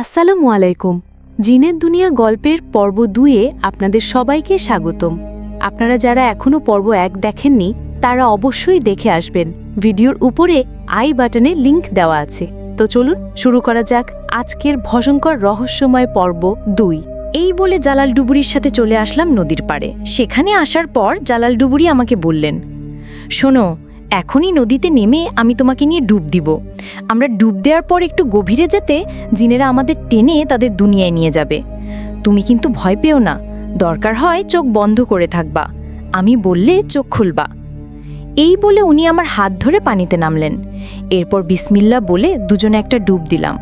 আসসালামু আলাইকুম। জিনের দুনিয়া গল্পের পর্ব দুয়ে আপনাদের সবাইকে স্বাগতম। আপনারা যারা এখনও পর্ব এক দেখেননি, তারা অবশ্যই দেখে আসবেন। ভিডিওর উপরে আই বাটনে লিংক দেওয়া আছে। তো চলুন শুরু করা যাক আজকের ভয়ঙ্কর রহস্যময় পর্ব দুই। এই বলে জালাল ডুবুরির সাথে চলে আসলাম নদীর পাড়ে। সেখানে আসার পর জালাল ডুবুরি আমাকে বললেন, শোনো এখনই নদীতে নেমে আমি তোমাকে নিয়ে ডুব দিব। আমরা ডুব দেওয়ার পর একটু গভীরে যেতে জিনেরা আমাদের টেনে তাদের দুনিয়ায় নিয়ে যাবে। তুমি কিন্তু ভয় পেও না, দরকার হয় চোখ বন্ধ করে থাকবা। আমি বললে চোখ খুলবা। এই বলে উনি আমার হাত ধরে পানিতে নামলেন। এরপর বিসমিল্লা বলে দুজনে একটা ডুব দিলাম।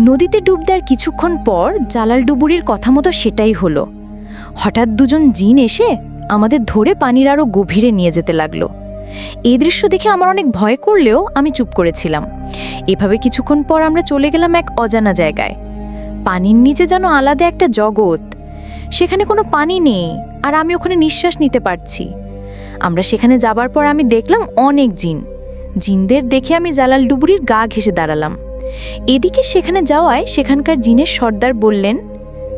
নদীতে ডুব দেওয়ার কিছুক্ষণ পর জালাল ডুবুরির কথা মতো সেটাই হলো। হঠাৎ দুজন জিন এসে আমাদের ধরে পানির আরও গভীরে নিয়ে যেতে লাগল। এই দৃশ্য দেখে আমার অনেক ভয় করলেও আমি চুপ করেছিলাম। এভাবে কিছুক্ষণ পর আমরা চলে গেলাম এক অজানা জায়গায়। পানির নিচে যেন আলাদা একটা জগৎ। সেখানে কোনো পানি নেই, আর আমি ওখানে নিঃশ্বাস নিতে পারছি। আমরা সেখানে যাবার পর আমি দেখলাম অনেক জিন। জিনদের দেখে আমি জালাল ডুবুরির গা ঘেসে দাঁড়ালাম। এদিকে সেখানে যাওয়ায় সেখানকার জিনের সর্দার বললেন,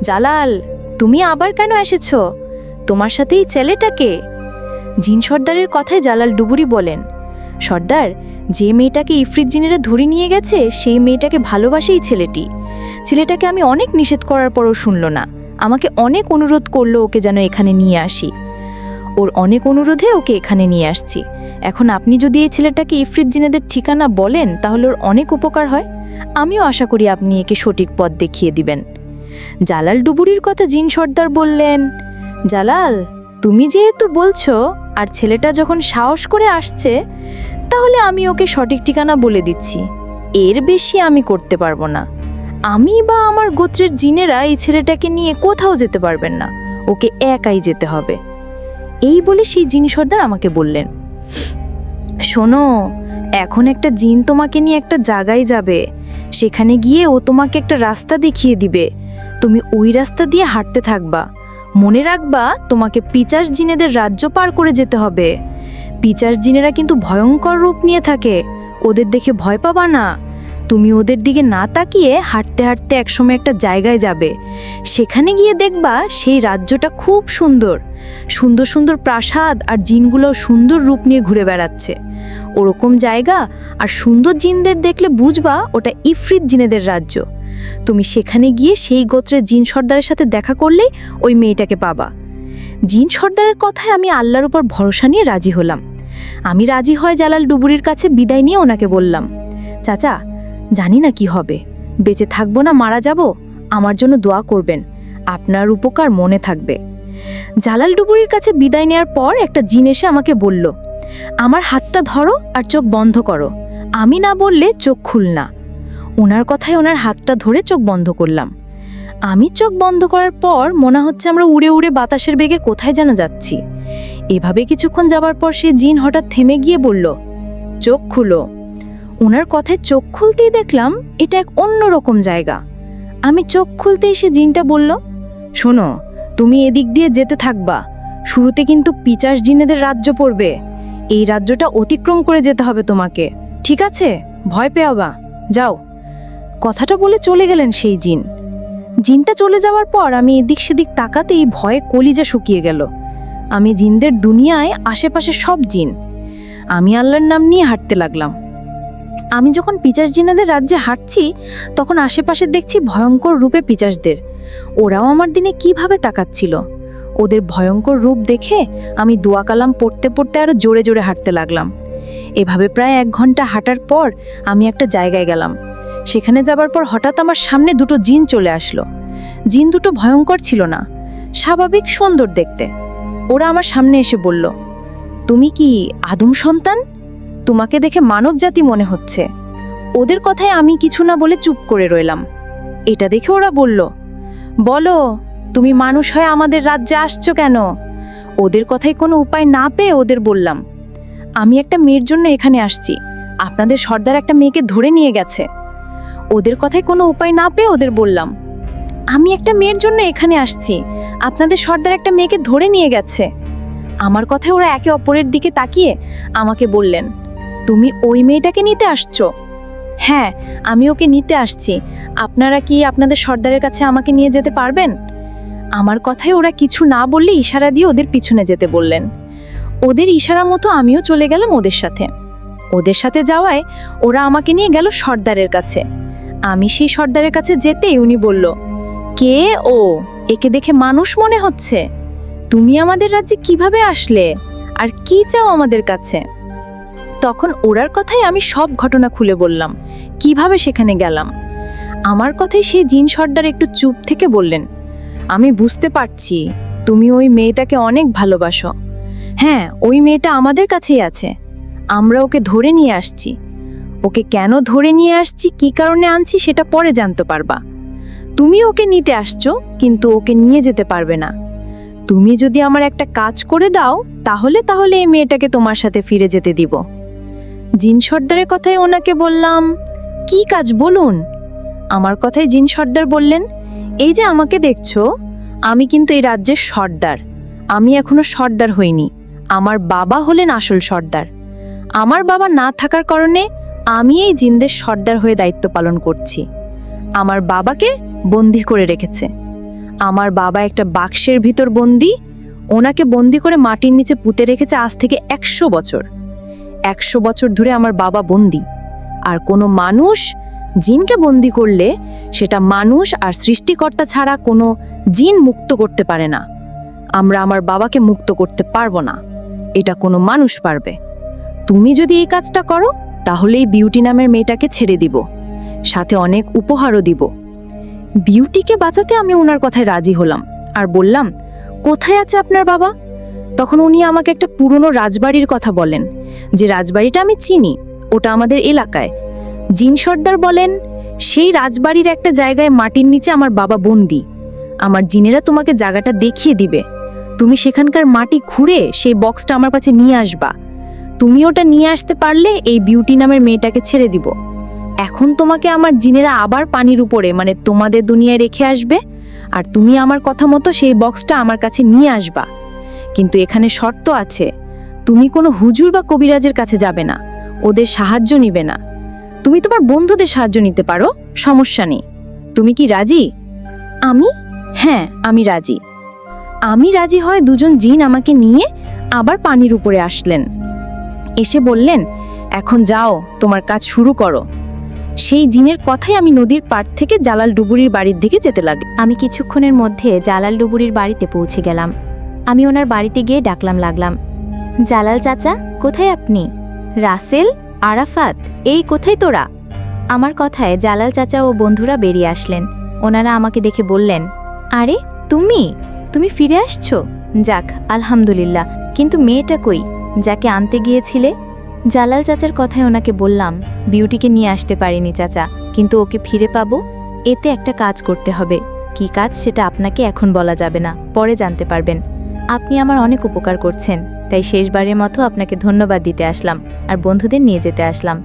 জালাল, তুমি আবার কেন এসেছ? তোমার সাথে এই ছেলেটাকে জিন সর্দারের কথায় জালাল ডুবুরি বলেন, সর্দার, যে মেয়েটাকে ইফরিত জিনেরা ধরে নিয়ে গেছে, সেই মেয়েটাকে ভালোবাসে এই ছেলেটি। ছেলেটাকে আমি অনেক নিষেধ করার পরও শুনল না। আমাকে অনেক অনুরোধ করল ওকে যেন এখানে নিয়ে আসি। ওর অনেক অনুরোধে ওকে এখানে নিয়ে আসছি। এখন আপনি যদি এই ছেলেটাকে ইফরিত জিনেদের ঠিকানা বলেন, তাহলে ওর অনেক উপকার হয়। আমিও আশা করি আপনি একে সঠিক পথ দেখিয়ে দিবেন। জালাল ডুবুরির কথা জিন সর্দার বললেন, জালাল তুমি যেহেতু বলছো, আর ছেলেটা যখন সাহস করে আসছে, তাহলে আমি ওকে সঠিক ঠিকানা বলে দিচ্ছি। এর বেশি আমি করতে পারব না। আমি বা আমার গোত্রের জিনেরা এই ছেলেটাকে নিয়ে কোথাও যেতে পারবেন না। ওকে একাই যেতে হবে। এই বলে সেই জিন সর্দার আমাকে বললেন, শোনো, এখন একটা জিন তোমাকে নিয়ে একটা জায়গায় যাবে। সেখানে গিয়ে ও তোমাকে একটা রাস্তা দেখিয়ে দিবে। তুমি ওই রাস্তা দিয়ে হাঁটতে থাকবা। মনে রাখবা, তোমাকে পিচাস জিনেদের রাজ্য পার করে যেতে হবে। পিচাস জিনেরা কিন্তু ভয়ঙ্কর রূপ নিয়ে থাকে। ওদের দেখে ভয় পাবা না। তুমি ওদের দিকে না তাকিয়ে হাঁটতে হাঁটতে একসময় একটা জায়গায় যাবে। সেখানে গিয়ে দেখবা সেই রাজ্যটা খুব সুন্দর। সুন্দর সুন্দর প্রাসাদ আর জিনগুলো সুন্দর রূপ নিয়ে ঘুরে বেড়াচ্ছে। ওরকম জায়গা আর সুন্দর জিনদের দেখলে বুঝবা ওটা ইফরিত জিনেদের রাজ্য। তুমি সেখানে গিয়ে সেই গোত্রের জিন সর্দারের সাথে দেখা করলেই ওই মেয়েটাকে পাবা। জিন সর্দারের কথায় আমি আল্লাহর উপর ভরসা নিয়ে রাজি হলাম। আমি রাজি হয় জালাল ডুবুরির কাছে বিদায় নিয়ে ওনাকে বললাম, চাচা, জানি না কি হবে। বেঁচে থাকব না, মারা যাব? আমার জন্য দোয়া করবেন। আপনার উপকার মনে থাকবে। জালাল ডুবুরির কাছে বিদায় নেওয়ার পর একটা জিন এসে আমাকে বলল, আমার হাতটা ধরো আর চোখ বন্ধ করো। আমি না বললে চোখ খুল না ওনার কথায় ওনার হাতটা ধরে চোখ বন্ধ করলাম। আমি চোখ বন্ধ করার পর মনে হচ্ছে আমরা উড়ে উড়ে বাতাসের বেগে কোথায় যেন যাচ্ছি। এভাবে কিছুক্ষণ যাবার পর সে জিন হঠাৎ থেমে গিয়ে বলল, চোখ খুলো। ওনার কথায় চোখ খুলতেই দেখলাম এটা এক অন্যরকম জায়গা। আমি চোখ খুলতেই সে জিনটা বলল, শোনো, তুমি এদিক দিয়ে যেতে থাকবা। শুরুতে কিন্তু পিচাস জিনেদের রাজ্য পড়বে। এই রাজ্যটা অতিক্রম করে যেতে হবে তোমাকে। ঠিক আছে? ভয় পেওবা যাও। কথাটা বলে চলে গেলেন সেই জিন। জিনটা চলে যাওয়ার পর আমি এদিক সেদিক তাকাতেই ভয়ে কলিজা শুকিয়ে গেল। আমি জিনদের দুনিয়ায় আশেপাশে সব জিন। আমি আল্লাহর নাম নিয়ে হাঁটতে লাগলাম। আমি যখন পিচাস জিনাদের রাজ্যে হাঁটছি, তখন আশেপাশে দেখছি ভয়ঙ্কর রূপে পিচাসদের ওরাও আমার দিনে কীভাবে তাকাচ্ছিল। ওদের ভয়ঙ্কর রূপ দেখে আমি দোয়া কালাম পড়তে পড়তে আরও জোরে জোরে হাঁটতে লাগলাম। এভাবে প্রায় এক ঘণ্টা হাঁটার পর আমি একটা জায়গায় গেলাম। সেখানে যাবার পর হঠাৎ আমার সামনে দুটো জিন চলে আসলো। জিন দুটো ভয়ঙ্কর ছিল না, স্বাভাবিক সুন্দর দেখতে। ওরা আমার সামনে এসে বলল, তুমি কি আদম সন্তান? তোমাকে দেখে মানব জাতি মনে হচ্ছে। ওদের কথায় আমি কিছু না বলে চুপ করে রইলাম। এটা দেখে ওরা বলল, বলো, তুমি মানুষ হয়ে আমাদের রাজ্যে আসছো কেন? ওদের কথায় কোনো উপায় না পেয়ে ওদের বললাম, আমি একটা মেয়ের জন্য এখানে আসছি। আপনাদের সর্দার একটা মেয়েকে ধরে নিয়ে গেছে। ওদের কথায় কোনো উপায় না পেয়ে ওদের বললাম, আমি একটা মেয়ের জন্য এখানে আসছি। আপনাদের সর্দার একটা মেয়েকে ধরে নিয়ে গেছে। আমার কথায় ওরা একে অপরের দিকে তাকিয়ে আমাকে বললেন, তুমি ওই মেয়েটাকে নিতে আসছো? হ্যাঁ আমি ওকে নিতে আসছি। আপনারা কি আপনাদের সর্দারের কাছে আমাকে নিয়ে যেতে পারবেন? আমার কথায় ওরা কিছু না বললে ইশারা দিয়ে ওদের পিছনে যেতে বললেন। ওদের ইশারা মতো আমিও চলে গেলাম ওদের সাথে। ওদের সাথে যাওয়ায় ওরা আমাকে নিয়ে গেল সর্দারের কাছে। আমি সেই সর্দারের কাছে যেতেই উনি বলল, কে ও? একে দেখে মানুষ মনে হচ্ছে। তুমি আমাদের রাজ্যে কীভাবে আসলে? আর কি চাও আমাদের কাছে? তখন ওরার কথাই আমি সব ঘটনা খুলে বললাম, কীভাবে সেখানে গেলাম? আমার কথাই সেই জিন সর্দার একটু চুপ থেকে বললেন, আমি বুঝতে পারছি, তুমি ওই মেয়েটাকে অনেক ভালোবাসো। হ্যাঁ ওই মেয়েটা আমাদের কাছেই আছে। আমরা ওকে ধরে নিয়ে আসছি। ওকে কেন ধরে নিয়ে আসছি, কি কারণে আনছি সেটা পরে জানতে পারবা। তুমি ওকে নিতে আসছো, কিন্তু ওকে নিয়ে যেতে পারবে না। তুমি যদি আমার একটা কাজ করে দাও, তাহলে তাহলে এই মেয়েটাকে তোমার সাথে ফিরে যেতে দিব। জিন সর্দারের কথাই ওনাকে বললাম, কি কাজ বলুন? আমার কথায় জিন সর্দার বললেন, এই যে আমাকে দেখছ, আমি কিন্তু এই রাজ্যের সর্দার। আমি এখনও সর্দার হইনি। আমার বাবা হলেন আসল সর্দার। আমার বাবা না থাকার কারণে আমি এই জিনদের সর্দার হয়ে দায়িত্ব পালন করছি। আমার বাবাকে বন্দি করে রেখেছে। আমার বাবা একটা বাক্সের ভিতর বন্দি, ওনাকে বন্দি করে মাটির নিচে পুঁতে রেখেছে আজ থেকে একশো বছর। একশো বছর ধরে আমার বাবা বন্দি। আর কোনো মানুষ জিনকে বন্দি করলে সেটা মানুষ আর সৃষ্টিকর্তা ছাড়া কোনো জিন মুক্ত করতে পারে না। আমরা আমার বাবাকে মুক্ত করতে পারব না। এটা কোনো মানুষ পারবে। তুমি যদি এই কাজটা করো তাহলে এই বিউটি নামের মেয়েটাকে ছেড়ে দিব, সাথে অনেক উপহারও দিব। বিউটিকে বাঁচাতে আমি ওনার কথায় রাজি হলাম, আর বললাম, কোথায় আছে আপনার বাবা? তখন উনি আমাকে একটা পুরনো রাজবাড়ির কথা বলেন, যে রাজবাড়িটা আমি চিনি, ওটা আমাদের এলাকায়। জিন সর্দার বলেন, সেই রাজবাড়ির একটা জায়গায় মাটির নিচে আমার বাবা বন্দি। আমার জিনেরা তোমাকে জায়গাটা দেখিয়ে দিবে। তুমি সেখানকার মাটি খুঁড়ে সেই বক্সটা আমার কাছে নিয়ে আসবা। তুমি ওটা নিয়ে আসতে পারলে এই বিউটি নামের মেয়েটাকে ছেড়ে দিব। এখন তোমাকে আমার জিনেরা আবার পানির উপরে মানে তোমাদের দুনিয়ায় রেখে আসবে, আর তুমি আমার কথা মতো সেই বক্সটা আমার কাছে নিয়ে আসবা। কিন্তু এখানে শর্ত আছে, তুমি কোনো হুজুর বা কবিরাজের কাছে যাবে না, ওদের সাহায্য নিবে না। তুমি তোমার বন্ধুদের সাহায্য নিতে পারো, সমস্যা নেই। তুমি কি রাজি? আমি? হ্যাঁ আমি রাজি। আমি রাজি হয় দুজন জিন আমাকে নিয়ে আবার পানির উপরে আসলেন। এসে বললেন, এখন যাও, তোমার কাজ শুরু করো। সেই জিনের কথাই আমি নদীর পাড় থেকে জালাল ডুবুরির বাড়ির দিকে যেতে লাগলাম আমি কিছুক্ষণের মধ্যে জালাল ডুবুরির বাড়িতে পৌঁছে গেলাম। আমি ওনার বাড়িতে গিয়ে ডাকলাম, লাগলাম, জালাল চাচা, কোথায় আপনি? রাসেল? আরাফাত? এই কোথায় তোরা? আমার কথায় জালাল চাচা ও বন্ধুরা বেরিয়ে আসলেন। ওনারা আমাকে দেখে বললেন, আরে, তুমি? তুমি ফিরে আসছো? যাক, আলহামদুলিল্লাহ। কিন্তু মেয়েটা কই? যাকে আনতে গিয়েছিলে? জালাল চাচার কথায় ওনাকে বললাম, বিউটিকে নিয়ে আসতে পারিনি চাচা, কিন্তু ওকে ফিরে পাবো? এতে একটা কাজ করতে হবে। কি কাজ সেটা আপনাকে এখন বলা যাবে না, পরে জানতে পারবেন। আপনি আমার অনেক উপকার করছেন, তাই শেষবারের মতো আপনাকে ধন্যবাদ দিতে আসলাম আর বন্ধুদের নিয়ে যেতে আসলাম।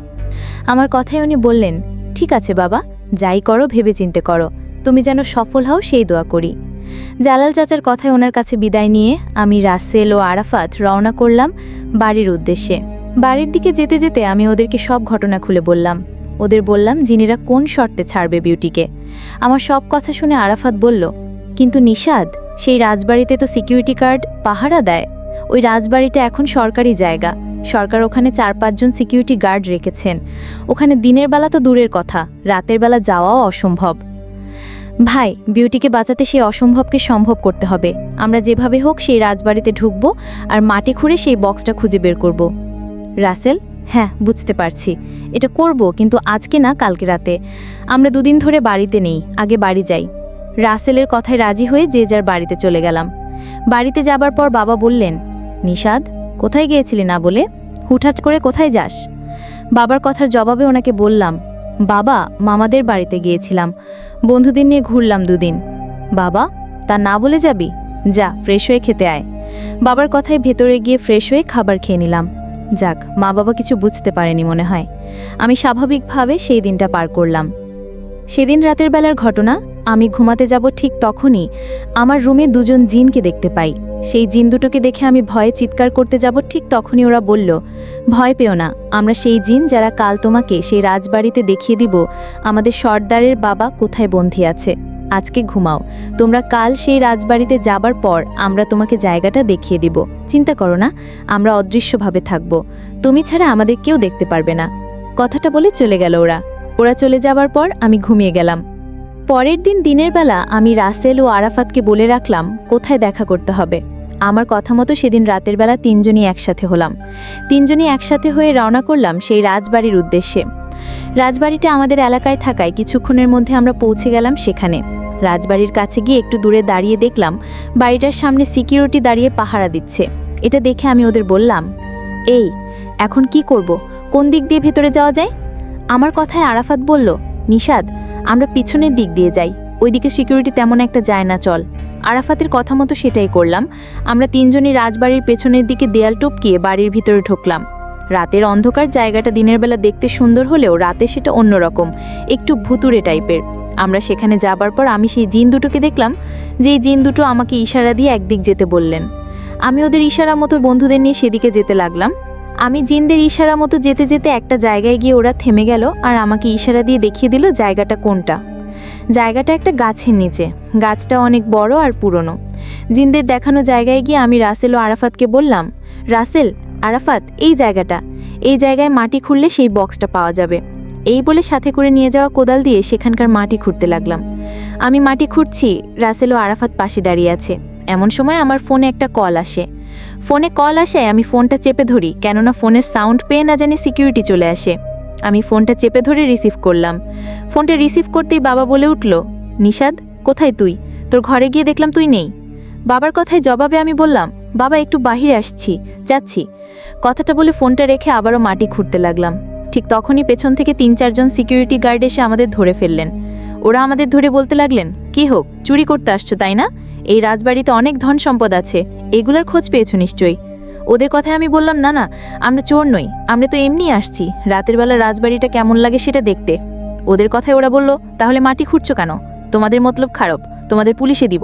আমার কথায় উনি বললেন, ঠিক আছে বাবা, যাই করো ভেবে চিনতে করো। তুমি যেন সফল হও, সেই দোয়া করি। জালাল চাচার কথায় ওনার কাছে বিদায় নিয়ে আমি রাসেল ও আরাফাত রওনা করলাম বাড়ির উদ্দেশ্যে। বাড়ির দিকে যেতে যেতে আমি ওদেরকে সব ঘটনা খুলে বললাম। ওদের বললাম, জিনিরা কোন শর্তে ছাড়বে বিউটিকে? আমার সব কথা শুনে আরাফাত বলল, কিন্তু নিষাদ সেই রাজবাড়িতে তো সিকিউরিটি গার্ড পাহারা দেয়। ওই রাজবাড়িটা এখন সরকারি জায়গা। সরকার ওখানে চার পাঁচজন সিকিউরিটি গার্ড রেখেছেন। ওখানে দিনের বেলা তো দূরের কথা, রাতের বেলা যাওয়াও অসম্ভব। ভাই, বিউটিকে বাঁচাতে সেই অসম্ভবকে সম্ভব করতে হবে। আমরা যেভাবে হোক সেই রাজবাড়িতে ঢুকবো আর মাটি খুঁড়ে সেই বক্সটা খুঁজে বের করব। রাসেল? হ্যাঁ বুঝতে পারছি। এটা করব, কিন্তু আজকে না, কালকে রাতে। আমরা দুদিন ধরে বাড়িতে নেই, আগে বাড়ি যাই। রাসেলের কথায় রাজি হয়ে যে যার বাড়িতে চলে গেলাম। বাড়িতে যাবার পর বাবা বললেন, নিষাদ, কোথায় গিয়েছিলি না বলে? হুটহাট করে কোথায় যাস? বাবার কথার জবাবে ওনাকে বললাম বাবা, মামাদের বাড়িতে গিয়েছিলাম। বন্ধুদের নিয়ে ঘুরলাম দুদিন। বাবা, তা না বলে যাবি? যা ফ্রেশ হয়ে খেতে আয়। বাবার কথায় ভেতরে গিয়ে ফ্রেশ হয়ে খাবার খেয়ে নিলাম। যাক মা বাবা কিছু বুঝতে পারেনি মনে হয়। আমি স্বাভাবিকভাবে সেই দিনটা পার করলাম। সেদিন রাতের বেলার ঘটনা, আমি ঘুমাতে যাব ঠিক তখনই আমার রুমে দুজন জিনকে দেখতে পাই। সেই জিন দুটোকে দেখে আমি ভয়ে চিৎকার করতে যাব ঠিক তখনই ওরা বলল, ভয় পেও না, আমরা সেই জিন যারা কাল তোমাকে সেই রাজবাড়িতে দেখিয়ে দিব আমাদের সর্দারের বাবা কোথায় বন্ধি আছে। আজকে ঘুমাও, তোমরা কাল সেই রাজবাড়িতে যাবার পর আমরা তোমাকে জায়গাটা দেখিয়ে দিব। চিন্তা করো না, আমরা অদৃশ্যভাবে থাকব। তুমি ছাড়া আমাদের কেউ দেখতে পারবে না। কথাটা বলে চলে গেল ওরা। ওরা চলে যাবার পর আমি ঘুমিয়ে গেলাম। পরের দিন দিনের বেলা আমি রাসেল ও আরাফাতকে বলে রাখলাম, কোথায় দেখা করতে হবে। আমার কথা মতো সেদিন রাতের বেলা তিনজনই একসাথে হলাম। তিনজনই একসাথে হয়ে রওনা করলাম সেই রাজবাড়ির উদ্দেশ্যে। রাজবাড়িটা আমাদের এলাকায় থাকায় কিছুক্ষণের মধ্যে আমরা পৌঁছে গেলাম সেখানে। রাজবাড়ির কাছে গিয়ে একটু দূরে দাঁড়িয়ে দেখলাম, বাড়িটার সামনে সিকিউরিটি দাঁড়িয়ে পাহারা দিচ্ছে। এটা দেখে আমি ওদের বললাম, এই, এখন কি করব? কোন দিক দিয়ে ভেতরে যাওয়া যায়? আমার কথায় আরাফাত বলল নিষাদ আমরা পিছনের দিক দিয়ে যাই। ওইদিকে সিকিউরিটি তেমন একটা যায় না, চল। আরাফাতের কথা মতো সেটাই করলাম। আমরা তিনজনই রাজবাড়ির পেছনের দিকে দেয়াল টপকিয়ে বাড়ির ভিতরে ঢুকলাম। রাতের অন্ধকার জায়গাটা দিনের বেলা দেখতে সুন্দর হলেও রাতে সেটা অন্যরকম, একটু ভুতুরে টাইপের। আমরা সেখানে যাবার পর আমি সেই জিন দুটোকে দেখলাম, যেই জিন দুটো আমাকে ইশারা দিয়ে একদিক যেতে বললেন। আমি ওদের ইশারা মতো বন্ধুদের নিয়ে সেদিকে যেতে লাগলাম। আমি জিনদের ইশারা মতো যেতে যেতে একটা জায়গায় গিয়ে ওরা থেমে গেল আর আমাকে ইশারা দিয়ে দেখিয়ে দিল জায়গাটা কোনটা। জায়গাটা একটা গাছের নিচে। গাছটা অনেক বড় আর পুরনো। জিনদের দেখানো জায়গায় গিয়ে আমি রাসেল ও আরাফাতকে বললাম, রাসেল, আরাফাত, এই জায়গাটা। এই জায়গায় মাটি খুঁড়লে সেই বক্সটা পাওয়া যাবে। এই বলে সাথে করে নিয়ে যাওয়া কোদাল দিয়ে সেখানকার মাটি খুঁড়তে লাগলাম। আমি মাটি খুঁড়ছি, রাসেল ও আরাফাত পাশে দাঁড়িয়ে আছে। এমন সময় আমার ফোনে একটা কল আসে। ফোনে কল আসায় আমি ফোনটা চেপে ধরি, কেননা ফোনের সাউন্ড পেয়ে না জানি সিকিউরিটি চলে আসে। আমি ফোনটা চেপে ধরে রিসিভ করলাম। ফোনটা রিসিভ করতেই বাবা বলে উঠল নিষাদ কোথায় তুই? তোর ঘরে গিয়ে দেখলাম তুই নেই। বাবার কথায় জবাবে আমি বললাম, বাবা, একটু বাহিরে আসছি, যাচ্ছি। কথাটা বলে ফোনটা রেখে আবারও মাটি খুঁড়তে লাগলাম। ঠিক তখনই পেছন থেকে তিন চারজন সিকিউরিটি গার্ড এসে আমাদের ধরে ফেললেন। ওরা আমাদের ধরে বলতে লাগলেন, কি হোক, চুরি করতে আসছো, তাই না? এই রাজবাড়িতে অনেক ধন সম্পদ আছে, এগুলার খোঁজ পেয়েছ নিশ্চয়ই। ওদের কথায় আমি বললাম, না না, আমরা চোর নই, আমরা তো এমনি আসছি, রাতের বেলা রাজবাড়িটা কেমন লাগে সেটা দেখতে। ওদের কথায় ওরা বলল, তাহলে মাটি খুঁড়ছো কেন? তোমাদের মতলব খারাপ, তোমাদের পুলিশে দিব।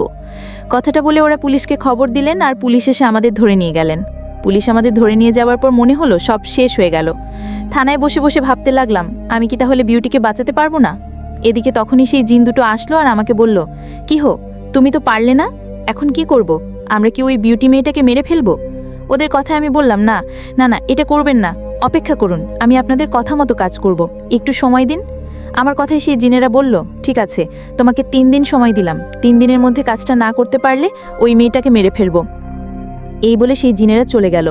কথাটা বলে ওরা পুলিশকে খবর দিলেন আর পুলিশ এসে আমাদের ধরে নিয়ে গেলেন। পুলিশ আমাদের ধরে নিয়ে যাওয়ার পর মনে হলো সব শেষ হয়ে গেল। থানায় বসে বসে ভাবতে লাগলাম, আমি কি তাহলে বিউটিকে বাঁচাতে পারব না? এদিকে তখনই সেই জিন দুটো আসলো আর আমাকে বলল, কি হো তুমি তো পারলে না? এখন কি করব? আমরা কি ওই বিউটি মেয়েটাকে মেরে ফেলব? ওদের কথায় আমি বললাম, না না না, এটা করবেন না। অপেক্ষা করুন, আমি আপনাদের কথা মতো কাজ করব। একটু সময় দিন। আমার কথায় সেই জিনেরা বলল, ঠিক আছে, তোমাকে তিন দিন সময় দিলাম। তিন দিনের মধ্যে কাজটা না করতে পারলে ওই মেয়েটাকে মেরে ফেলব। এই বলে সেই জিনেরা চলে গেল।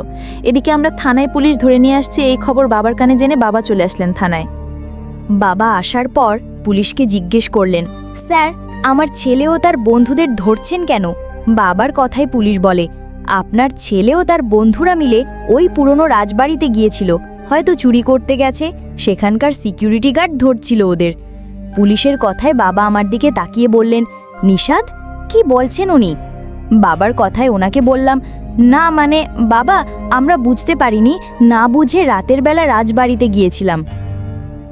এদিকে আমরা থানায় পুলিশ ধরে নিয়ে আসছে এই খবর বাবার কানে জেনে বাবা চলে আসলেন থানায়। বাবা আসার পর পুলিশকে জিজ্ঞেস করলেন, স্যার আমার ছেলে ও তার বন্ধুদের ধরছেন কেন? বাবার কথায় পুলিশ বলে। আপনার ছেলে ও তার বন্ধুরা মিলে ওই পুরনো রাজবাড়িতে গিয়েছিল। হয়তো চুরি করতে গেছে, সেখানকার সিকিউরিটি গার্ড ধরছিল ওদের। পুলিশের কথায় বাবা আমার দিকে তাকিয়ে বললেন, নিষাদ, কি বলছেন উনি? বাবার কথায় ওনাকে বললাম, না মানে বাবা, আমরা বুঝতে পারিনি, না বুঝে রাতের বেলা রাজবাড়িতে গিয়েছিলাম।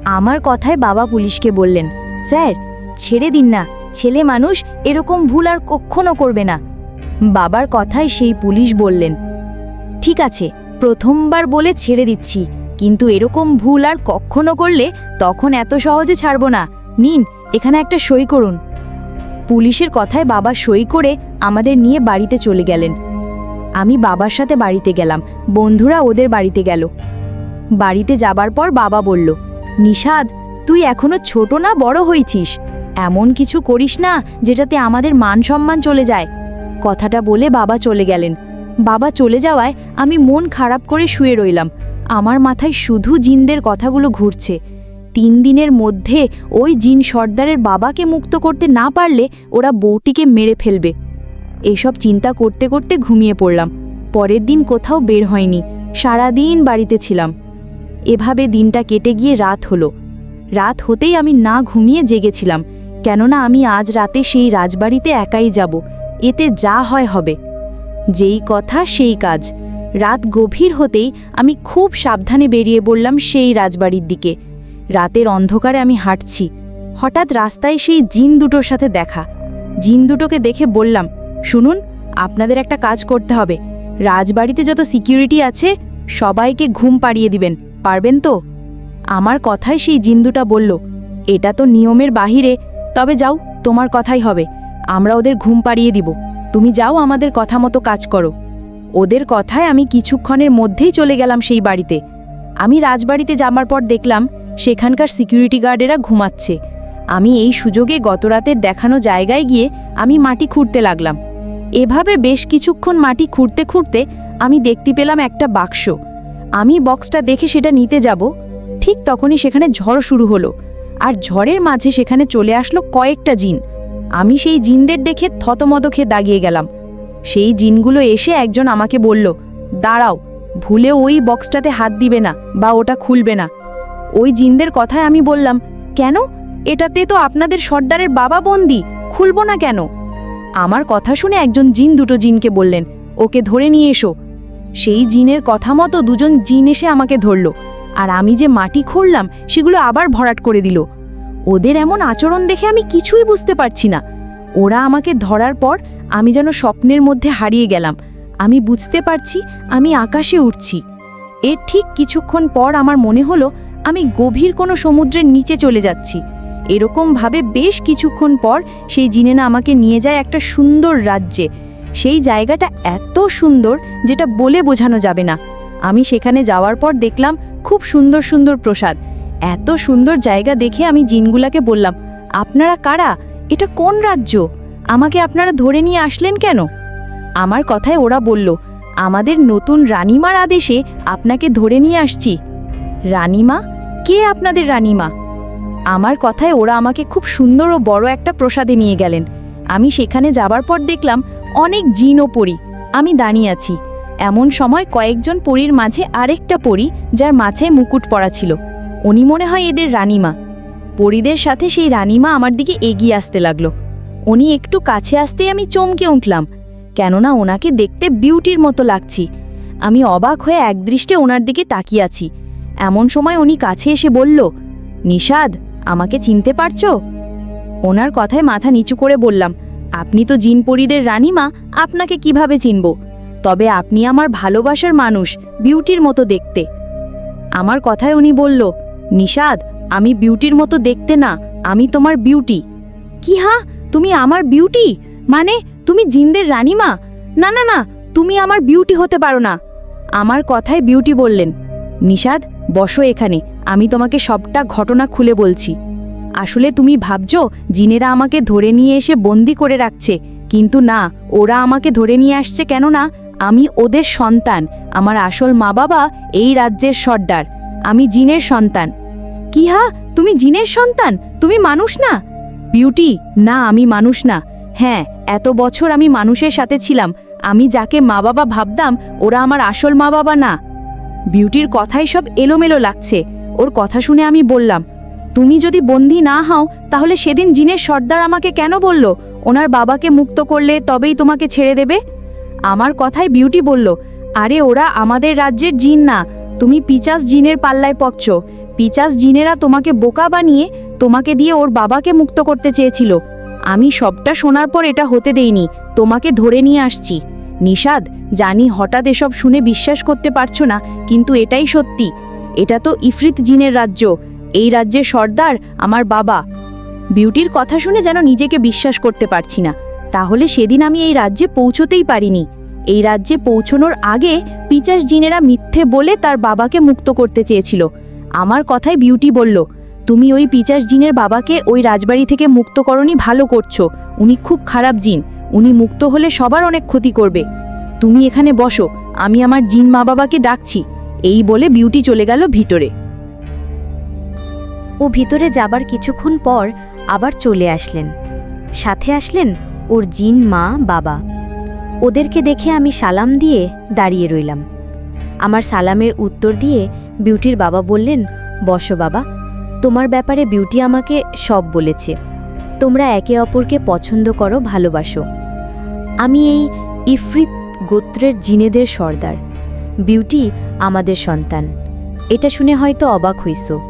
আমার কথায় বাবা পুলিশকে বললেন, স্যার, ছেড়ে দিন না। ছেলে মানুষ এরকম ভুল আর কখনো করবে না। বাবার কথায় সেই পুলিশ বললেন, ঠিক আছে, প্রথমবার বলে ছেড়ে দিচ্ছি, কিন্তু এরকম ভুল আর কখনো করলে তখন এত সহজে ছাড়ব না। নিন, এখানে একটা সই করুন। পুলিশের কথায় বাবা সই করে আমাদের নিয়ে বাড়িতে চলে গেলেন। আমি বাবার সাথে বাড়িতে গেলাম, বন্ধুরা ওদের বাড়িতে গেল। বাড়িতে যাবার পর বাবা বলল নিষাদ তুই এখনও ছোট না বড় হয়েছিস? এমন কিছু করিস না যেটাতে আমাদের মান সম্মান চলে যায়। কথাটা বলে বাবা চলে গেলেন। বাবা চলে যাওয়ায় আমি মন খারাপ করে শুয়ে রইলাম। আমার মাথায় শুধু জিনদের কথাগুলো ঘুরছে। তিন দিনের মধ্যে ওই জিন সর্দারের বাবাকে মুক্ত করতে না পারলে ওরা বউটিকে মেরে ফেলবে। এসব চিন্তা করতে করতে ঘুমিয়ে পড়লাম। পরের দিন কোথাও বের হয়নি। সারাদিন বাড়িতে ছিলাম। এভাবে দিনটা কেটে গিয়ে রাত হলো। রাত হতেই আমি না ঘুমিয়ে জেগেছিলাম। কেননা আমি আজ রাতে সেই রাজবাড়িতে একাই যাব, এতে যা হয় হবে। যেই কথা, সেই কাজ। রাত গভীর হতেই আমি খুব সাবধানে বেরিয়ে পড়লাম সেই রাজবাড়ির দিকে। রাতের অন্ধকারে আমি হাঁটছি। হঠাৎ রাস্তায় সেই জিন দুটোর সাথে দেখা। জিন দুটোকে দেখে বললাম, শুনুন, আপনাদের একটা কাজ করতে হবে। রাজবাড়িতে যত সিকিউরিটি আছে, সবাইকে ঘুম পাড়িয়ে দিবেন, পারবেন তো? আমার কথায় সেই জিন দুটা বলল, এটা তো নিয়মের বাহিরে তবে যাও, তোমার কথাই হবে। আমরা ওদের ঘুম পাড়িয়ে দিব। তুমি যাও, আমাদের কথা মতো কাজ করো। ওদের কথায় আমি কিছুক্ষণের মধ্যেই চলে গেলাম সেই বাড়িতে। আমি রাজবাড়িতে যাবার পর দেখলাম, সেখানকার সিকিউরিটি গার্ডেরা ঘুমাচ্ছে। আমি এই সুযোগে গতরাতের দেখানো জায়গায় গিয়ে আমি মাটি খুঁড়তে লাগলাম। এভাবে বেশ কিছুক্ষণ মাটি খুঁড়তে খুঁড়তে আমি দেখতে পেলাম একটা বাক্স। আমি বক্সটা দেখে সেটা নিতে যাব। ঠিক তখনই সেখানে ঝড় শুরু হলো। আর ঝড়ের মাঝে সেখানে চলে আসলো কয়েকটা জিন। আমি সেই জিনদের দেখে থতমত খেয়ে দাগিয়ে গেলাম। সেই জিনগুলো এসে একজন আমাকে বলল, দাঁড়াও, ভুলে ওই বক্সটাতে হাত দিবে না বা ওটা খুলবে না। ওই জিনদের কথায় আমি বললাম, কেন? এটাতে তো আপনাদের সর্দারের বাবা বন্দি, খুলব না কেন? আমার কথা শুনে একজন জিন দুটো জিনকে বললেন, ওকে ধরে নিয়ে এসো। সেই জিনের কথা মতো দুজন জিন এসে আমাকে ধরল। আর আমি যে মাটি খুঁড়লাম, সেগুলো আবার ভরাট করে দিল। ওদের এমন আচরণ দেখে আমি কিছুই বুঝতে পারছি না। ওরা আমাকে ধরার পর আমি যেন স্বপ্নের মধ্যে হারিয়ে গেলাম। আমি বুঝতে পারছি আমি আকাশে উঠছি এর ঠিক কিছুক্ষণ পর আমার মনে হলো আমি গভীর কোনো সমুদ্রের নিচে চলে যাচ্ছি। এরকমভাবে বেশ কিছুক্ষণ পর সেই জিনেনা আমাকে নিয়ে যায় একটা সুন্দর রাজ্যে। সেই জায়গাটা এত সুন্দর যেটা বলে বোঝানো যাবে না। আমি সেখানে যাওয়ার পর দেখলাম খুব সুন্দর সুন্দর প্রসাদ। এত সুন্দর জায়গা দেখে আমি জিনগুলাকে বললাম, আপনারা কারা? এটা কোন রাজ্য? আমাকে আপনারা ধরে নিয়ে আসলেন কেন? আমার কথায় ওরা বলল, আমাদের নতুন রানীমার আদেশে আপনাকে ধরে নিয়ে আসছি। রানীমা? কে আপনাদের রানীমা? আমার কথায় ওরা আমাকে খুব সুন্দর ও বড় একটা প্রসাদে নিয়ে গেলেন। আমি সেখানে যাবার পর দেখলাম, অনেক জিনও পরি। আমি দাঁড়িয়ে আছি। এমন সময় কয়েকজন পরীর মাঝে আরেকটা পরী, যার মাথায় মুকুট পরা ছিল। উনি মনে হয় এদের রানীমা। পরীদের সাথে সেই রানীমা আমার দিকে এগিয়ে আসতে লাগল। উনি একটু কাছে আসতেই আমি চমকে উঠলাম, কেননা ওনাকে দেখতে বিউটির মতো লাগছি। আমি অবাক হয়ে একদৃষ্টে ওনার দিকে তাকিয়ে আছি। এমন সময় উনি কাছে এসে বলল, নিষাদ, আমাকে চিনতে পারছ? ওনার কথায় মাথা নিচু করে বললাম, আপনি তো জিনপরিদের রানীমা, আপনাকে কীভাবে চিনব? তবে আপনি আমার ভালোবাসার মানুষ, বিউটির মতো দেখতে। আমার কথায় উনি বলল নিষাদ আমি বিউটির মতো দেখতে না, আমি তোমার বিউটি। কি হা তুমি আমার বিউটি? মানে তুমি জিনদের রানীমা? না না না, তুমি আমার বিউটি হতে পারো না। আমার কথায় বিউটি বললেন নিষাদ বসো এখানে, আমি তোমাকে সবটা ঘটনা খুলে বলছি। আসলে তুমি ভাবছ, জিনেরা আমাকে ধরে নিয়ে এসে বন্দি করে রাখছে, কিন্তু না, ওরা আমাকে ধরে নিয়ে আসছে কেননা আমি ওদের সন্তান, আমার আসল মা বাবা এই রাজ্যের সর্দার, আমি জিনের সন্তান। কি হা? তুমি জিনের সন্তান? তুমি মানুষ না? বিউটি, না, আমি মানুষ না। হ্যাঁ এত বছর আমি মানুষের সাথে ছিলাম, আমি যাকে মা বাবা ভাবতাম, ওরা আমার আসল মা বাবা না। বিউটির কথাই সব এলোমেলো লাগছে, ওর কথা শুনে আমি বললাম, তুমি যদি বন্দি না হও, তাহলে সেদিন জিনের সর্দার আমাকে কেন বলল? ওনার বাবাকে মুক্ত করলে তবেই তোমাকে ছেড়ে দেবে? আমার কথায় বিউটি বলল, আরে ওরা আমাদের রাজ্যের জিন না। তুমি পিচাস জিনের পাল্লায় পকছ। পিচাস জিনেরা তোমাকে বোকা বানিয়ে তোমাকে দিয়ে ওর বাবাকে মুক্ত করতে চেয়েছিল। আমি সবটা শোনার পর এটা হতে দেইনি। তোমাকে ধরে নিয়ে আসছি। নিষাদ, জানি হঠাৎ এসব শুনে বিশ্বাস করতে পারছ না, কিন্তু এটাই সত্যি। এটা তো ইফরিত জিনের রাজ্য। এই রাজ্যের সর্দার আমার বাবা। বিউটির কথা শুনে যেন নিজেকে বিশ্বাস করতে পারছি না। তাহলে সেদিন আমি এই রাজ্যে পৌঁছতেই পারিনি। এই রাজ্যে পৌঁছনোর আগে পিচাস জিনেরা মিথ্যে বলে তার বাবাকে মুক্ত করতে চেয়েছিল। আমার কথায় বিউটি বলল, তুমি ওই পিচাস জিনের বাবাকে ওই রাজবাড়ি থেকে মুক্ত করনি, ভালো করছ। উনি খুব খারাপ জিন। উনি মুক্ত হলে সবার অনেক ক্ষতি করবে। তুমি এখানে বসো, আমি আমার জিন মা বাবাকে ডাকছি। এই বলে বিউটি চলে গেল ভিতরে। ও ভিতরে যাবার কিছুক্ষণ পর আবার চলে আসলেন। সাথে আসলেন ওর জিন মা বাবা। ওদেরকে দেখে আমি সালাম দিয়ে দাঁড়িয়ে রইলাম। আমার সালামের উত্তর দিয়ে বিউটির বাবা বললেন, বসো বাবা, তোমার ব্যাপারে বিউটি আমাকে সব বলেছে। তোমরা একে অপরকে পছন্দ করো, ভালোবাসো। আমি এই ইফরিত গোত্রের জিনেদের সর্দার। বিউটি আমাদের সন্তান। এটা শুনে হয়তো অবাক হইছো।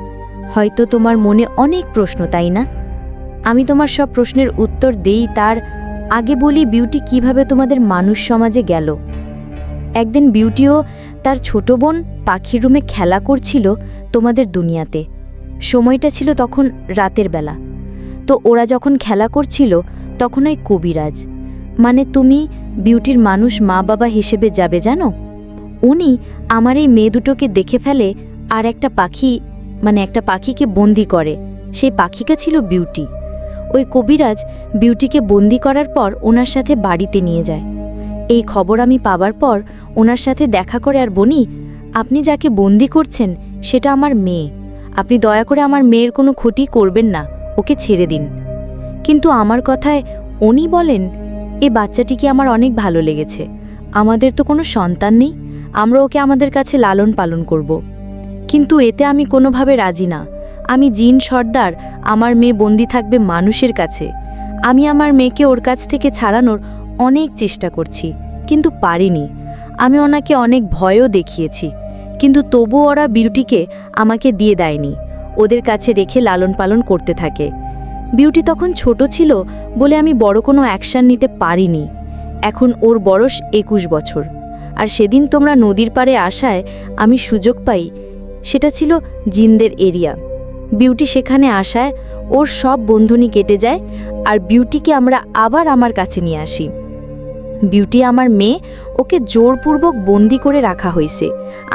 হয়তো তোমার মনে অনেক প্রশ্ন, তাই না? আমি তোমার সব প্রশ্নের উত্তর দেই তার আগে বলি বিউটি কীভাবে তোমাদের মানুষ সমাজে গেল। একদিন বিউটিও তার ছোট বোন পাখির রুমে খেলা করছিল তোমাদের দুনিয়াতে। সময়টা ছিল তখন রাতের বেলা। তো ওরা যখন খেলা করছিল, তখন ওই কবিরাজ মানে তুমি বিউটির মানুষ মা বাবা হিসেবে যাবে জানো? উনি আমার এই মেয়ে দুটোকে দেখে ফেলে আর একটা পাখি মানে একটা পাখিকে বন্দি করে। সেই পাখিটা ছিল বিউটি। ওই কবিরাজ বিউটিকে বন্দি করার পর ওনার সাথে বাড়িতে নিয়ে যায়। এই খবর আমি পাবার পর ওনার সাথে দেখা করে আর বনি, আপনি যাকে বন্দি করছেন সেটা আমার মেয়ে। আপনি দয়া করে আমার মেয়ের কোনো ক্ষতি করবেন না, ওকে ছেড়ে দিন। কিন্তু আমার কথায় উনি বলেন, এ বাচ্চাটিকে আমার অনেক ভালো লেগেছে। আমাদের তো কোনো সন্তান নেই, আমরা ওকে আমাদের কাছে লালন পালন করব। কিন্তু এতে আমি কোনোভাবে রাজি না। আমি জিন সর্দার, আমার মেয়ে বন্দি থাকবে মানুষের কাছে। আমি আমার মেয়েকে ওর কাছ থেকে ছাড়ানোর অনেক চেষ্টা করছি, কিন্তু পারিনি। আমি ওনাকে অনেক ভয়ও দেখিয়েছি, কিন্তু তবু ওরা বিউটিকে আমাকে দিয়ে দেয়নি, ওদের কাছে রেখে লালন পালন করতে থাকে। বিউটি তখন ছোট ছিল বলে আমি বড় কোনো অ্যাকশান নিতে পারিনি। এখন ওর বয়স একুশ বছর, আর সেদিন তোমরা নদীর পাড়ে আসায় আমি সুযোগ পাই, সেটা ছিল জিনদের এরিয়া। বিউটি সেখানে আসায় ওর সব বন্ধনী কেটে যায় আর বিউটিকে আমরা আবার আমার কাছে নিয়ে আসি। বিউটি আমার মেয়ে, ওকে জোরপূর্বক বন্দি করে রাখা হয়েছে।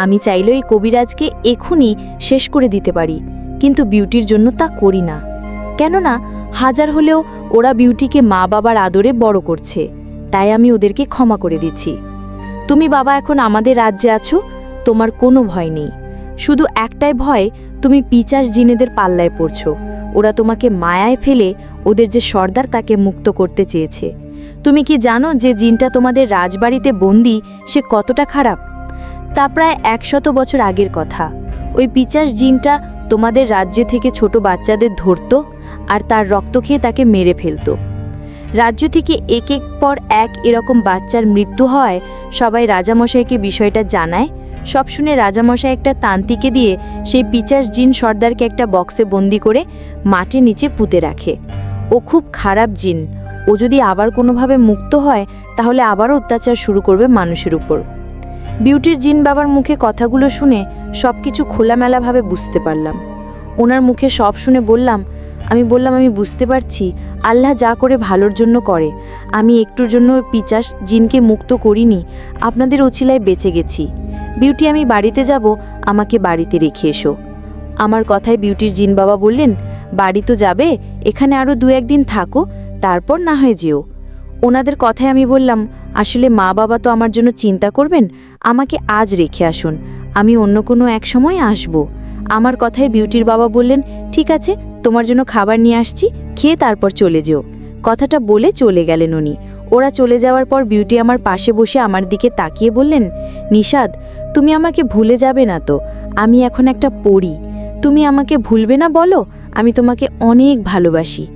আমি চাইলে ওই কবিরাজকে এখুনি শেষ করে দিতে পারি, কিন্তু বিউটির জন্য তা করি না। কেননা, হাজার হলেও ওরা বিউটিকে মা বাবার আদরে বড় করছে, তাই আমি ওদেরকে ক্ষমা করে দিচ্ছি। তুমি বাবা এখন আমাদের রাজ্যে আছো, তোমার কোনো ভয় নেই। শুধু একটাই ভয়, তুমি পিচাস জিনেদের পাল্লায় পড়ছো। ওরা তোমাকে মায়ায় ফেলে ওদের যে সর্দার তাকে মুক্ত করতে চেয়েছে। তুমি কি জানো যে জিনটা তোমাদের রাজবাড়িতে বন্দি, সে কতটা খারাপ? তা প্রায় একশত বছর আগের কথা। ওই পিচাস জিনটা তোমাদের রাজ্যে থেকে ছোট বাচ্চাদের ধরত আর তার রক্ত খেয়ে তাকে মেরে ফেলত। রাজ্য থেকে এক এক পর এক এরকম বাচ্চার মৃত্যু হওয়ায় সবাই রাজামশাইকে বিষয়টা জানায় সব শুনে রাজামশাই একটা তান্তিকে দিয়ে সেই পিচাস জিন সর্দারকে একটা বক্সে বন্দি করে মাটির নিচে পুঁতে রাখে। ও খুব খারাপ জিন। ও যদি আবার কোনোভাবে মুক্ত হয়, তাহলে আবারও অত্যাচার শুরু করবে মানুষের উপর। বিউটির জিন বাবার মুখে কথাগুলো শুনে সব কিছু খোলামেলাভাবে বুঝতে পারলাম। ওনার মুখে সব শুনে বললাম, আমি বললাম, আমি বুঝতে পারছি। আল্লাহ যা করে ভালোর জন্য করে। আমি একটুর জন্য পিচাস জিনকে মুক্ত করিনি। আপনাদের ওছিলায় বেঁচে গেছি। বিউটি, আমি বাড়িতে যাব, আমাকে বাড়িতে রেখে এসো। আমার কথায় বিউটির জিন বাবা বললেন, বাড়ি তো যাবে, এখানে আরও দু একদিন থাকো, তারপর না হয় যেও। ওনাদের কথায় আমি বললাম, আসলে মা বাবা তো আমার জন্য চিন্তা করবেন, আমাকে আজ রেখে আসুন, আমি অন্য কোনো এক সময় আসব। আমার কথায় বিউটির বাবা বললেন, ঠিক আছে, তোমার জন্য খাবার নিয়ে আসছি, খেয়ে তারপর চলে যেও। কথাটা বলে চলে গেলেন উনি। ওরা চলে যাওয়ার পর বিউটি আমার পাশে বসে আমার দিকে তাকিয়ে বললেন, নিষাদ তুমি আমাকে ভুলে যাবে না তো। আমি এখন একটা পড়ি তুমি আমাকে ভুলবে না বলো? আমি তোমাকে অনেক ভালোবাসি।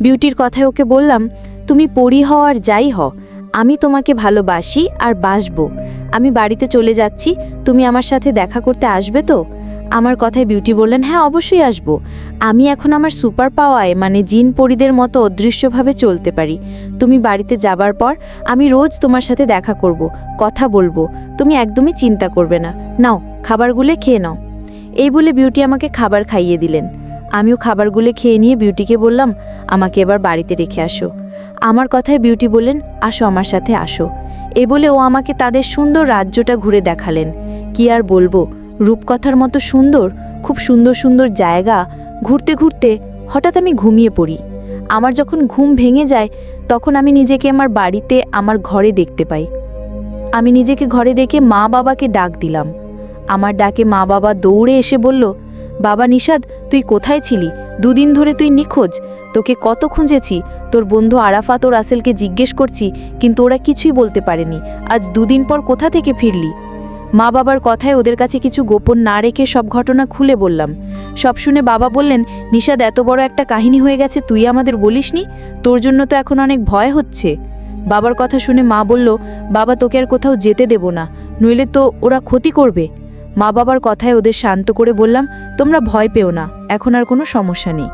বিউটির কথায় ওকে বললাম, তুমি পড়ি হও আর যাই হ আমি তোমাকে ভালোবাসি আর বাসবো। আমি বাড়িতে চলে যাচ্ছি। তুমি আমার সাথে দেখা করতে আসবে তো? আমার কথায় বিউটি বললেন হ্যাঁ অবশ্যই আসব। আমি এখন আমার সুপার পাওয়ায় মানে জিন পরিদের মতো অদৃশ্যভাবে চলতে পারি। তুমি বাড়িতে যাবার পর আমি রোজ তোমার সাথে দেখা করব, কথা বলব। তুমি একদমই চিন্তা করবে না। নাও, খাবারগুলো খেয়ে নাও। এই বলে বিউটি আমাকে খাবার খাইয়ে দিলেন। আমিও খাবারগুলো খেয়ে নিয়ে বিউটিকে বললাম, আমাকে এবার বাড়িতে রেখে আসো। আমার কথায় বিউটি বললেন, আসো আমার সাথে আসো। এ বলে ও আমাকে তাদের সুন্দর রাজ্যটা ঘুরে দেখালেন। কি আর বলব? রূপকথার মতো সুন্দর, খুব সুন্দর সুন্দর জায়গা, ঘুরতে ঘুরতে হঠাৎ আমি ঘুমিয়ে পড়ি। আমার যখন ঘুম ভেঙে যায়, তখন আমি নিজেকে আমার বাড়িতে, আমার ঘরে দেখতে পাই। আমি নিজেকে ঘরে দেখে মা বাবাকে ডাক দিলাম। আমার ডাকে মা বাবা দৌড়ে এসে বলল, বাবা নিষাদ, তুই কোথায় ছিলি? দুদিন ধরে তুই নিখোঁজ। তোকে কত খুঁজেছি। তোর বন্ধু আরাফাত ও রাসেলকে জিজ্ঞেস করছি, কিন্তু ওরা কিছুই বলতে পারেনি। আজ দুদিন পর কোথা থেকে ফিরলি? মা বাবার কথায় ওদের কাছে কিছু গোপন না রেখে সব ঘটনা খুলে বললাম। সব শুনে বাবা বললেন নিষাদ এত বড় একটা কাহিনী হয়ে গেছে, তুই আমাদের বলিসনি? তোর জন্য তো এখন অনেক ভয় হচ্ছে। বাবার কথা শুনে মা বলল, বাবা, তোকে আর কোথাও যেতে দেব না, নইলে তো ওরা ক্ষতি করবে। মা বাবার কথায় ওদের শান্ত করে বললাম, তোমরা ভয় পেও না, এখন আর কোনো সমস্যা নেই।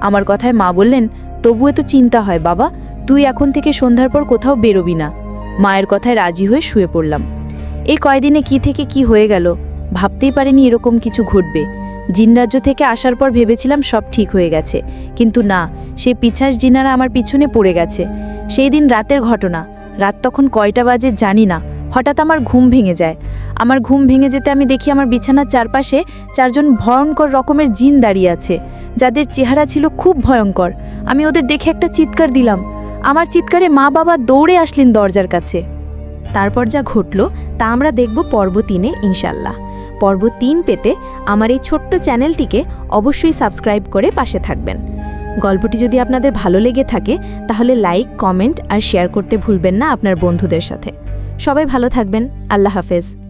আমার কথায় মা বললেন, তবুও তো চিন্তা হয় বাবা, তুই এখন থেকে সন্ধ্যার পর কোথাও বেরোবি না। মায়ের কথায় রাজি হয়ে শুয়ে পড়লাম। এই কয়দিনে কি থেকে কি হয়ে গেল? ভাবতেই পারিনি এরকম কিছু ঘটবে। জিনরাজ্য থেকে আসার পর ভেবেছিলাম সব ঠিক হয়ে গেছে। কিন্তু না সেই পিছাস জিনারা আমার পিছনে পড়ে গেছে। সেই দিন রাতের ঘটনা। রাত তখন কয়টা বাজে জানি না। হঠাৎ আমার ঘুম ভেঙে যায়। আমার ঘুম ভেঙে যেতে আমি দেখি আমার বিছানার চারপাশে চারজন ভয়ঙ্কর রকমের জিন দাঁড়িয়ে আছে, যাদের চেহারা ছিল খুব ভয়ঙ্কর। আমি ওদের দেখে একটা চিৎকার দিলাম। আমার চিৎকারে মা বাবা দৌড়ে আসলেন দরজার কাছে। তারপর যা ঘটল তা আমরা দেখব পর্ব তিনে ইনশাল্লাহ পর্ব তিন পেতে আমার এই ছোট্ট চ্যানেলটিকে অবশ্যই সাবস্ক্রাইব করে পাশে থাকবেন। গল্পটি যদি আপনাদের ভালো লেগে থাকে, তাহলে লাইক, কমেন্ট আর শেয়ার করতে ভুলবেন না আপনার বন্ধুদের সাথে। সবাই ভালো থাকবেন। আল্লাহ হাফেজ।